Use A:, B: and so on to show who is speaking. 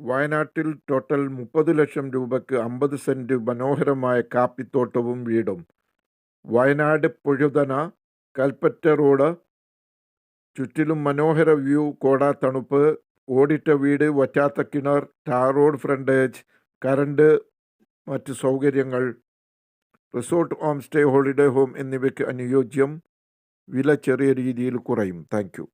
A: വയനാട്ടിൽ ടോട്ടൽ മുപ്പത് ലക്ഷം രൂപയ്ക്ക് അമ്പത് സെന്റ് മനോഹരമായ കാപ്പിത്തോട്ടവും വീടും. വയനാട് പുഴുതന കൽപ്പറ്റ റോഡ് ചുറ്റിലും മനോഹര വ്യൂ കോട തണുപ്പ് ഓടിട്ട വീട് വറ്റാത്ത കിണർ ടാർ റോഡ് ഫ്രണ്ടേജ് കറണ്ട് മറ്റ് സൗകര്യങ്ങൾ resort home stay holiday home എന്നിവയ്ക്ക് അനുയോജ്യം വില ചെറിയ രീതിയിൽ കുറയും. Thank you.